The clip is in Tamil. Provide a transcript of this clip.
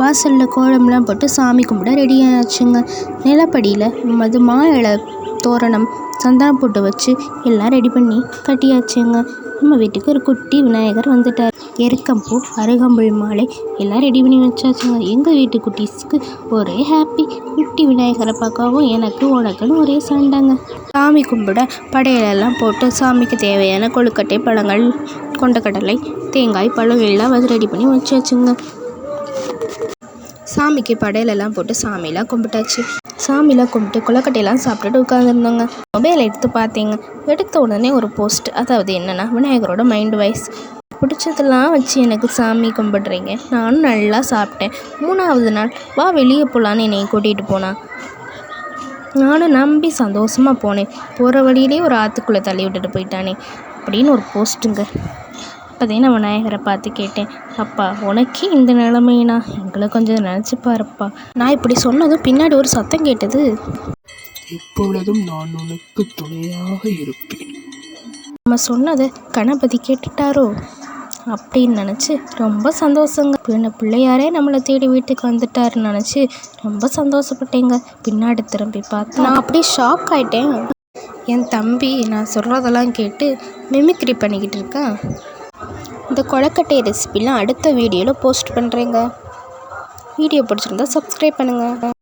வாசலில் கோலம்லாம் போட்டு சாமி கும்பிட ரெடி ஆச்சுங்க. நிலப்படியில் மது மா இலை தோரணம் சந்தனம் போட்டு வச்சு எல்லாம் ரெடி பண்ணி கட்டியாச்சுங்க. நம்ம வீட்டுக்கு ஒரு குட்டி விநாயகர் வந்துட்டார். எருக்கம்பூ அருகம்புல் மாலை எல்லாம் ரெடி பண்ணி வச்சாச்சுங்க. எங்கள் வீட்டு குட்டீஸ்க்கு ஒரே ஹாப்பி குட்டி விநாயகரை பார்க்கவும் எனக்கு உனக்குன்னு ஒரே சண்டைங்க. சாமி கும்பிட படையலெல்லாம் போட்டு சாமிக்கு தேவையான கொழுக்கட்டை பழங்கள் கொண்டக்கடலை தேங்காய் பழம் எல்லாம் வந்து ரெடி பண்ணி வச்சாச்சுங்க. சாமிக்கு படையலெல்லாம் போட்டு சாமிலாம் கும்பிட்டாச்சு. சாமிலாம் கும்பிட்டு கொலக்கட்டையெல்லாம் சாப்பிட்டுட்டு உட்காந்துருந்தோங்க மொபைல் எடுத்து பார்த்தீங்க. எடுத்த உடனே ஒரு போஸ்ட். அதாவது என்னென்னா விநாயகரோட மைண்ட் வாய்ஸ். பிடிச்சதெல்லாம் வச்சு எனக்கு சாமி கும்பிட்றீங்க. நானும் நல்லா சாப்பிட்டேன். மூணாவது நாள் வா வெளியே போகலான்னு என்னை கூட்டிகிட்டு போனான் நானும் நம்பி சந்தோஷமாக போனேன். போகிற வழியிலே ஒரு ஆற்றுக்குள்ளே தள்ளி விட்டுட்டு போயிட்டானே. அப்படின்னு ஒரு போஸ்ட்டுங்க. அப்போதே நான் விநாயகரை பார்த்து கேட்டேன் அப்பா உனக்கே இந்த நிலமைனா? எங்களை கொஞ்சம் நினச்சி பாருப்பா. நான் இப்படி சொன்னதும் பின்னாடி ஒரு சத்தம் கேட்டது. எப்பொழுதும் நான் உனக்கு துணையாக இருப்பேன். நம்ம சொன்னதை கணபதி கேட்டுட்டாரோ? அப்படின்னு நினச்சி ரொம்ப சந்தோஷங்க. பின்ன பிள்ளையாரே நம்மளை தேடி வீட்டுக்கு வந்துட்டாருன்னு நினச்சி ரொம்ப சந்தோஷப்பட்டேங்க. பின்னாடி திரும்பி பார்த்து நான் அப்படியே ஷாக் ஆயிட்டேன். என் தம்பி நான் சொல்கிறதெல்லாம் கேட்டு மிமிக்ரி பண்ணிக்கிட்டு இருக்கான். இந்த கொழக்கட்டை ரெசிபிலாம் அடுத்த வீடியோவில் போஸ்ட் பண்ணுறேங்க வீடியோ பிடிச்சிருந்தா சப்ஸ்கிரைப் பண்ணுங்கள்